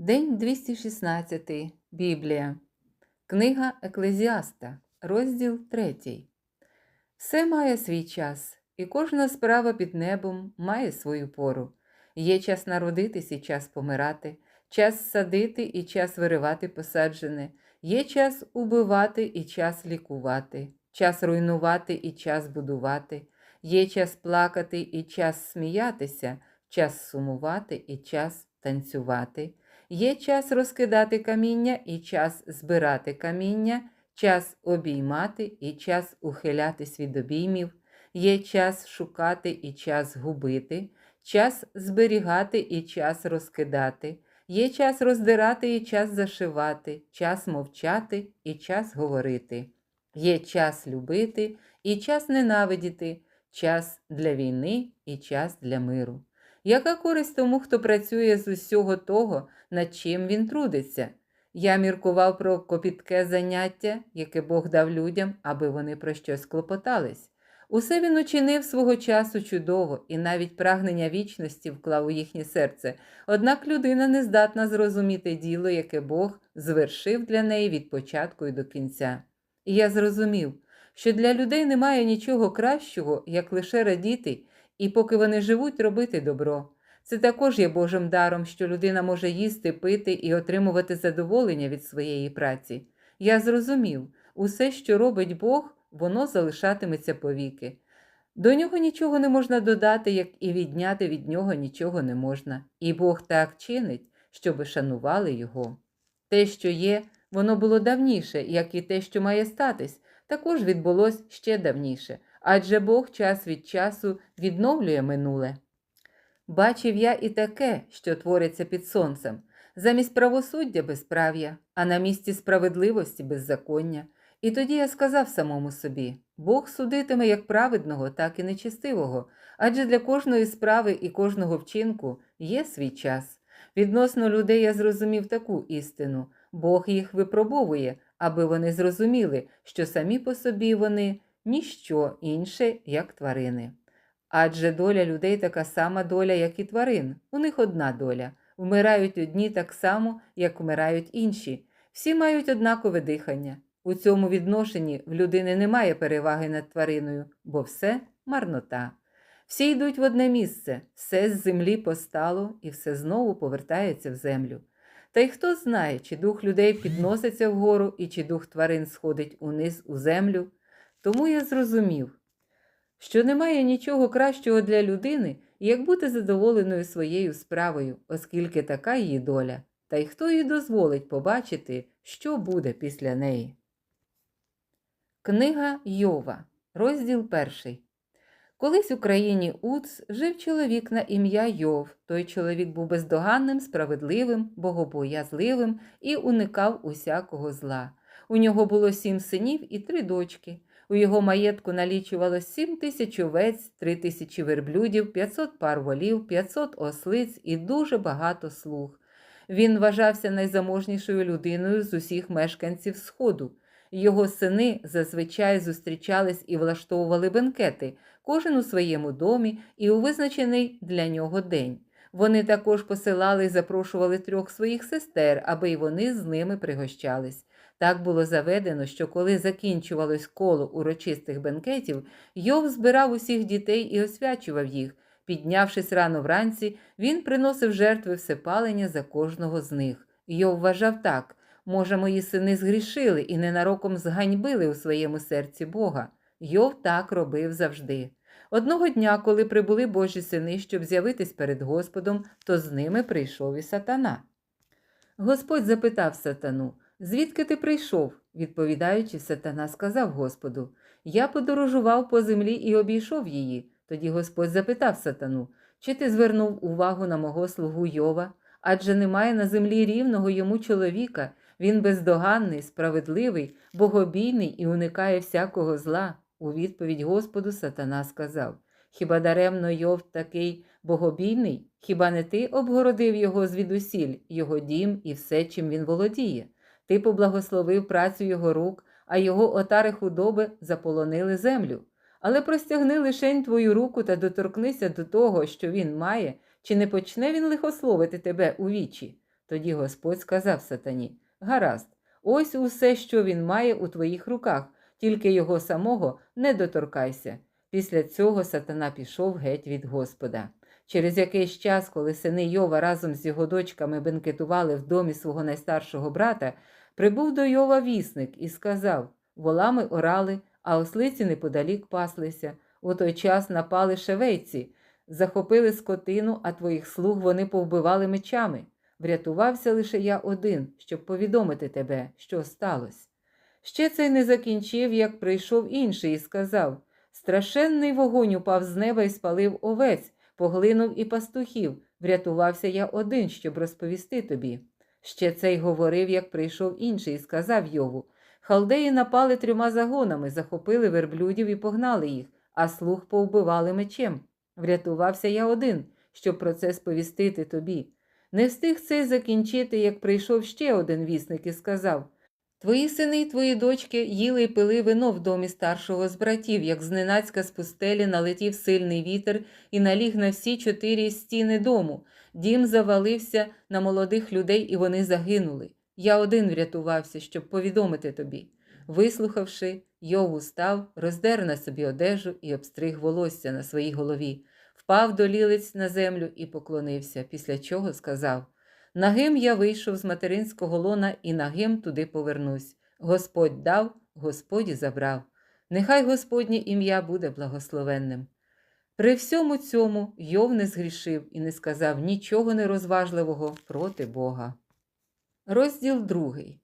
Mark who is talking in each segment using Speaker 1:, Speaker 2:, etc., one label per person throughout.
Speaker 1: День 216. Біблія. Книга Еклезіаста, розділ 3. Все має свій час, і кожна справа під небом має свою пору. Є час народитись і час помирати, час садити і час виривати посаджене, є час убивати і час лікувати, час руйнувати і час будувати, є час плакати і час сміятися, час сумувати і час танцювати. Є час розкидати каміння і час збирати каміння, час обіймати і час ухилятись від обіймів, є час шукати і час губити, час зберігати і час розкидати, є час роздирати і час зашивати, час мовчати і час говорити, є час любити і час ненавидіти, час для війни і час для миру. Яка користь тому, хто працює з усього того, над чим він трудиться? Я міркував про копітке заняття, яке Бог дав людям, аби вони про щось клопотались. Усе він учинив свого часу чудово, і навіть прагнення вічності вклав у їхнє серце. Однак людина не здатна зрозуміти діло, яке Бог звершив для неї від початку і до кінця. І я зрозумів, що для людей немає нічого кращого, як лише радіти і поки вони живуть, робити добро. Це також є Божим даром, що людина може їсти, пити і отримувати задоволення від своєї праці. Я зрозумів, усе, що робить Бог, воно залишатиметься повіки. До нього нічого не можна додати, як і відняти від нього нічого не можна. І Бог так чинить, щоби шанували його. Те, що є, воно було давніше, як і те, що має статись, також відбулось ще давніше адже Бог час від часу відновлює минуле. Бачив я і таке, що твориться під сонцем, замість правосуддя безправ'я, а на місці справедливості беззаконня. І тоді я сказав самому собі: Бог судитиме як праведного, так і нечестивого, адже для кожної справи і кожного вчинку є свій час. Відносно людей я зрозумів таку істину Бог їх випробовує, аби вони зрозуміли, що самі по собі вони ніщо інше, як тварини. Адже доля людей така сама доля, як і тварин. У них одна доля. Вмирають одні так само, як вмирають інші. Всі мають однакове дихання. У цьому відношенні в людини немає переваги над твариною, бо все марнота. Всі йдуть в одне місце, все з землі постало і все знову повертається в землю. Та й хто знає, чи дух людей підноситься вгору і чи дух тварин сходить униз у землю. Тому я зрозумів, що немає нічого кращого для людини, як бути задоволеною своєю справою, оскільки така її доля, та й хто їй дозволить побачити, що буде після неї. Книга Йова, розділ перший. Колись у країні Уц жив чоловік на ім'я Йов. Той чоловік був бездоганним, справедливим, богобоязливим і уникав усякого зла. У нього було сім синів і три дочки. У його маєтку налічувалось 7 тисяч овець, 3 тисячі верблюдів, 500 пар волів, 500 ослиць і дуже багато слуг. Він вважався найзаможнішою людиною з усіх мешканців Сходу. Його сини зазвичай зустрічались і влаштовували бенкети, кожен у своєму домі і у визначений для нього день. Вони також посилали і запрошували трьох своїх сестер, аби й вони з ними пригощались. Так було заведено, що коли закінчувалось коло урочистих бенкетів, Йов збирав усіх дітей і освячував їх. Піднявшись рано вранці, він приносив жертви всепалення за кожного з них. Йов вважав так може, мої сини згрішили і ненароком зганьбили у своєму серці Бога. Йов так робив завжди. Одного дня, коли прибули Божі сини, щоб з'явитись перед Господом, то з ними прийшов і сатана. Господь запитав сатану Звідки ти прийшов? відповідаючи, сатана сказав Господу Я подорожував по землі і обійшов її. Тоді Господь запитав сатану, чи ти звернув увагу на мого слугу Йова? Адже немає на землі рівного йому чоловіка. Він бездоганний, справедливий, богобійний і уникає всякого зла. У відповідь Господу сатана сказав Хіба даремно Йов такий богобійний? Хіба не ти обгородив його звідусіль, його дім і все, чим він володіє? Ти поблагословив працю його рук, а його отари худоби заполонили землю. Але простягни лишень твою руку та доторкнися до того, що він має, чи не почне він лихословити тебе у вічі. Тоді Господь сказав сатані: Гаразд, ось усе, що він має у твоїх руках, тільки його самого не доторкайся. Після цього сатана пішов геть від Господа. Через якийсь час, коли сини Йова разом з його дочками бенкетували в домі свого найстаршого брата, прибув до Йова вісник і сказав: Волами орали, а ослиці неподалік паслися. У той час напали шевейці, захопили скотину, а твоїх слуг вони повбивали мечами. Врятувався лише я один, щоб повідомити тебе, що сталося. Ще цей не закінчив, як прийшов інший і сказав: Страшенний вогонь упав з неба і спалив овець, поглинув і пастухів. Врятувався я один, щоб розповісти тобі. Ще цей говорив, як прийшов інший, і сказав Йову: Халдеї напали трьома загонами, захопили верблюдів і погнали їх, а слуг повбивали мечем. Врятувався я один, щоб про це сповістити тобі. Не встиг цей закінчити, як прийшов ще один вісник і сказав: Твої сини й твої дочки їли й пили вино в домі старшого з братів, як зненацька з пустелі налетів сильний вітер і наліг на всі чотири стіни дому. Дім завалився на молодих людей, і вони загинули. Я один врятувався, щоб повідомити тобі. Вислухавши, Йов устав, роздер на собі одежу і обстриг волосся на своїй голові, впав до лілиць на землю і поклонився, після чого сказав Нагим я вийшов з материнського лона і нагим туди повернусь. Господь дав, Господь забрав. Нехай Господнє ім'я буде благословенним. При всьому цьому Йов не згрішив і не сказав нічого нерозважливого проти Бога. Розділ другий.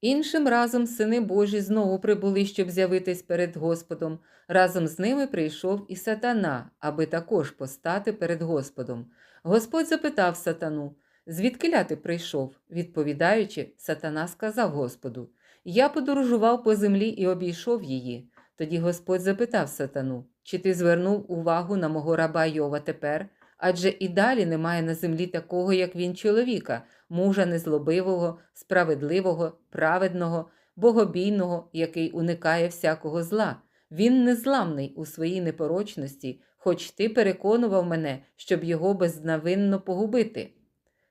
Speaker 1: Іншим разом сини Божі знову прибули, щоб з'явитись перед Господом. Разом з ними прийшов і сатана, аби також постати перед Господом. Господь запитав сатану, звідкиля ти прийшов? Відповідаючи, сатана сказав Господу: Я подорожував по землі і обійшов її. Тоді Господь запитав сатану, чи ти звернув увагу на мого раба Йова тепер? Адже і далі немає на землі такого, як він чоловіка, мужа незлобивого, справедливого, праведного, богобійного, який уникає всякого зла. Він незламний у своїй непорочності, хоч ти переконував мене, щоб його безнавинно погубити.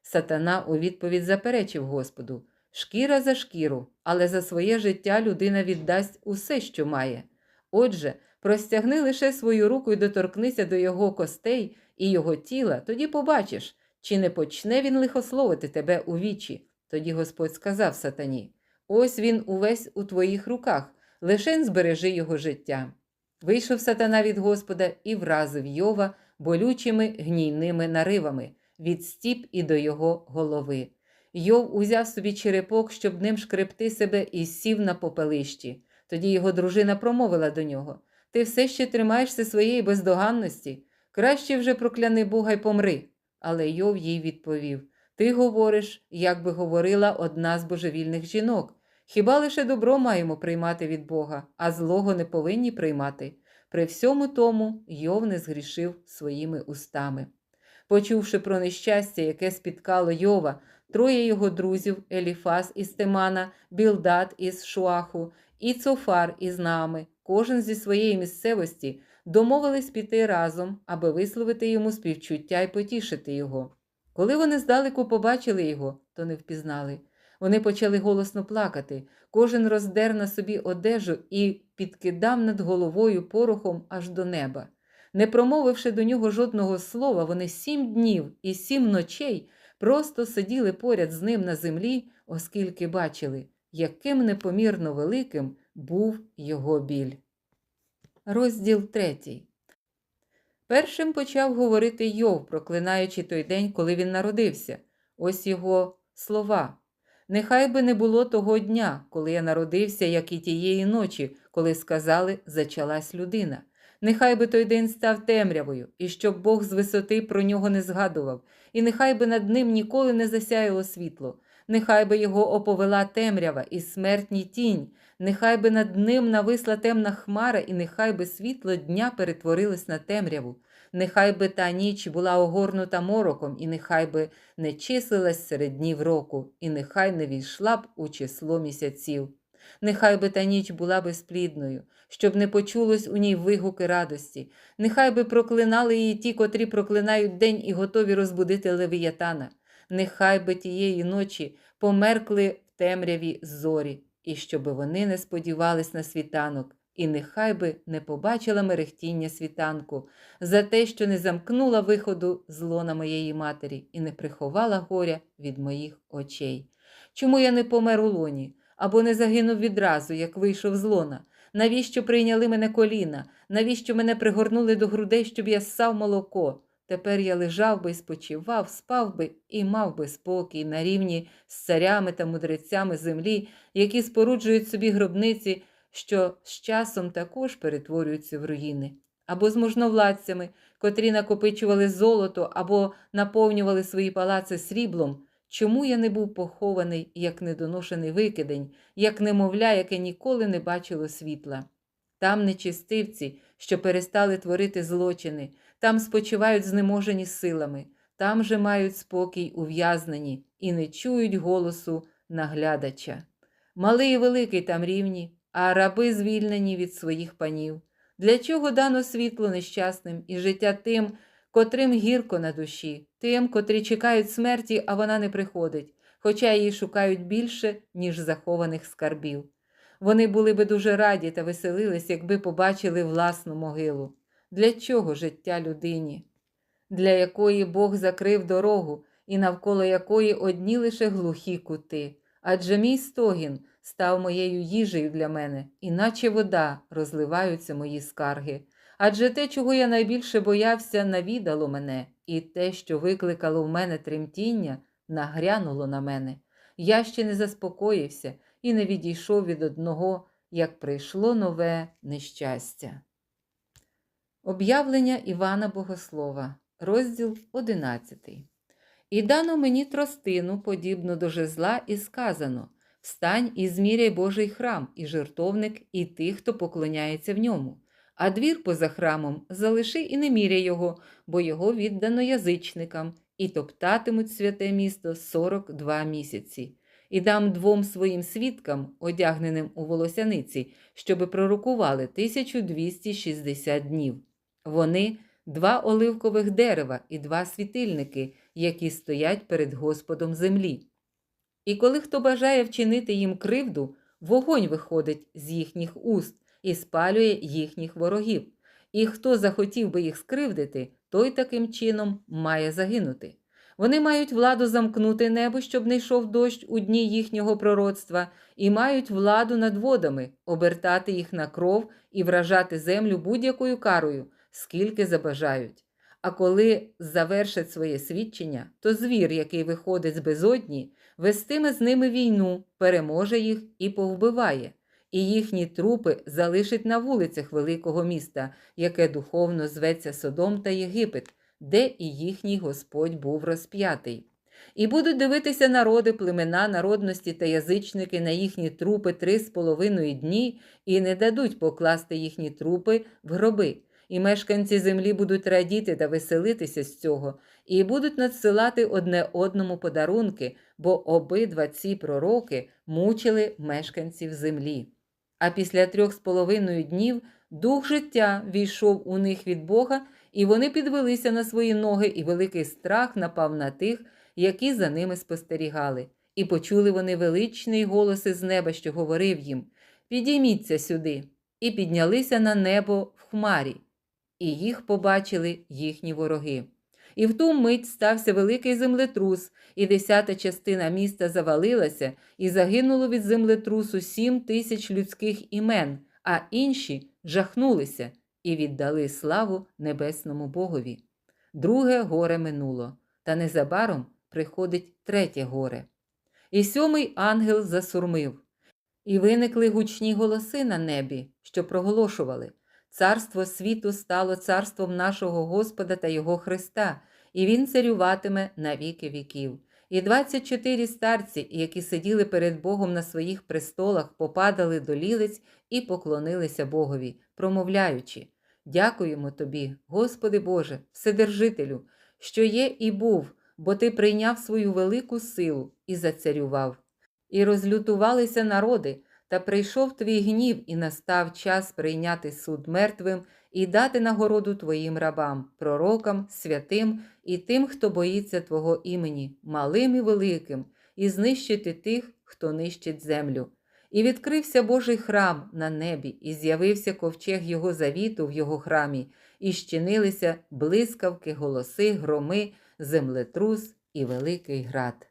Speaker 1: Сатана у відповідь заперечив Господу шкіра за шкіру, але за своє життя людина віддасть усе, що має. Отже, простягни лише свою руку і доторкнися до його костей і його тіла, тоді побачиш, чи не почне він лихословити тебе у вічі. Тоді Господь сказав сатані: Ось він увесь у твоїх руках, лишень збережи його життя. Вийшов сатана від Господа і вразив Йова болючими гнійними наривами від стіп і до його голови. Йов узяв собі черепок, щоб ним шкребти себе, і сів на попелищі. Тоді його дружина промовила до нього: Ти все ще тримаєшся своєї бездоганності. Краще вже прокляни Бога й помри. Але Йов їй відповів: Ти говориш, як би говорила одна з божевільних жінок. Хіба лише добро маємо приймати від Бога, а злого не повинні приймати? При всьому тому Йов не згрішив своїми устами. Почувши про нещастя, яке спіткало Йова, троє його друзів Еліфас із Темана, Білдат із Шуаху і Цофар із нами, кожен зі своєї місцевості, домовились піти разом, аби висловити йому співчуття і потішити його. Коли вони здалеку побачили його, то не впізнали. Вони почали голосно плакати, кожен роздер на собі одежу і підкидав над головою порохом аж до неба. Не промовивши до нього жодного слова, вони сім днів і сім ночей просто сиділи поряд з ним на землі, оскільки бачили, яким непомірно великим був його біль. Розділ третій. Першим почав говорити Йов, проклинаючи той день, коли він народився. Ось його слова. Нехай би не було того дня, коли я народився, як і тієї ночі, коли сказали, зачалась людина. Нехай би той день став темрявою, і щоб Бог з висоти про нього не згадував, і нехай би над ним ніколи не засяяло світло, нехай би його оповела темрява і смертній тінь, нехай би над ним нависла темна хмара, і нехай би світло дня перетворилось на темряву, нехай би та ніч була огорнута мороком, і нехай би не числилась серед днів року, і нехай не війшла б у число місяців. Нехай би та ніч була безплідною, щоб не почулось у ній вигуки радості, нехай би проклинали її ті, котрі проклинають день і готові розбудити левіятана. нехай би тієї ночі померкли в темряві зорі, і щоби вони не сподівались на світанок, і нехай би не побачила мерехтіння світанку за те, що не замкнула виходу з лона моєї матері і не приховала горя від моїх очей. Чому я не помер у лоні, або не загинув відразу, як вийшов з лона? Навіщо прийняли мене коліна? Навіщо мене пригорнули до грудей, щоб я ссав молоко? Тепер я лежав би і спочивав, спав би і мав би спокій на рівні з царями та мудрецями землі, які споруджують собі гробниці, що з часом також перетворюються в руїни, або з можновладцями, котрі накопичували золото або наповнювали свої палаци сріблом. Чому я не був похований, як недоношений викидень, як немовля, яке ніколи не бачило світла? Там нечистивці, що перестали творити злочини, там спочивають знеможені силами, там же мають спокій ув'язнені і не чують голосу наглядача. Малий і великий там рівні, а раби звільнені від своїх панів. Для чого дано світло нещасним і життя тим, котрим гірко на душі, тим, котрі чекають смерті, а вона не приходить, хоча її шукають більше, ніж захованих скарбів. Вони були би дуже раді та веселились, якби побачили власну могилу. Для чого життя людині, для якої Бог закрив дорогу і навколо якої одні лише глухі кути. Адже мій стогін став моєю їжею для мене, іначе вода розливаються мої скарги. Адже те, чого я найбільше боявся, навідало мене, і те, що викликало в мене тремтіння, нагрянуло на мене. Я ще не заспокоївся і не відійшов від одного, як прийшло нове нещастя. Об'явлення Івана Богослова, розділ 11. І дано мені тростину, подібну до жезла, і сказано: Встань і зміряй Божий храм, і жертовник, і тих, хто поклоняється в ньому. А двір поза храмом залиши і не міряй його, бо його віддано язичникам, і топтатимуть святе місто 42 місяці. І дам двом своїм свідкам, одягненим у волосяниці, щоби пророкували 1260 днів. Вони два оливкових дерева і два світильники, які стоять перед Господом землі. І коли хто бажає вчинити їм кривду, вогонь виходить з їхніх уст і спалює їхніх ворогів. І хто захотів би їх скривдити, той таким чином має загинути. Вони мають владу замкнути небо, щоб не йшов дощ у дні їхнього пророцтва, і мають владу над водами, обертати їх на кров і вражати землю будь-якою карою, скільки забажають. А коли завершать своє свідчення, то звір, який виходить з безодні, вестиме з ними війну, переможе їх і повбиває, і їхні трупи залишить на вулицях великого міста, яке духовно зветься Содом та Єгипет, де і їхній Господь був розп'ятий. І будуть дивитися народи, племена, народності та язичники на їхні трупи три з половиною дні і не дадуть покласти їхні трупи в гроби. І мешканці землі будуть радіти та веселитися з цього, і будуть надсилати одне одному подарунки, бо обидва ці пророки мучили мешканців землі. А після трьох з половиною днів дух життя війшов у них від Бога, і вони підвелися на свої ноги, і великий страх напав на тих, які за ними спостерігали. І почули вони величний голос із неба, що говорив їм: Підійміться сюди, і піднялися на небо в хмарі і їх побачили їхні вороги. І в ту мить стався великий землетрус, і десята частина міста завалилася, і загинуло від землетрусу сім тисяч людських імен, а інші жахнулися і віддали славу небесному Богові. Друге горе минуло, та незабаром приходить третє горе. І сьомий ангел засурмив, і виникли гучні голоси на небі, що проголошували. Царство світу стало царством нашого Господа та Його Христа, і Він царюватиме на віки віків. І 24 старці, які сиділи перед Богом на своїх престолах, попадали до лілиць і поклонилися Богові, промовляючи: Дякуємо Тобі, Господи Боже, Вседержителю, що є і був, бо Ти прийняв свою велику силу і зацарював. І розлютувалися народи. Та прийшов твій гнів, і настав час прийняти суд мертвим і дати нагороду твоїм рабам, пророкам, святим і тим, хто боїться Твого імені, малим і великим, і знищити тих, хто нищить землю. І відкрився Божий храм на небі, і з'явився ковчег Його завіту в його храмі, і щинилися блискавки, голоси, громи, землетрус і великий град.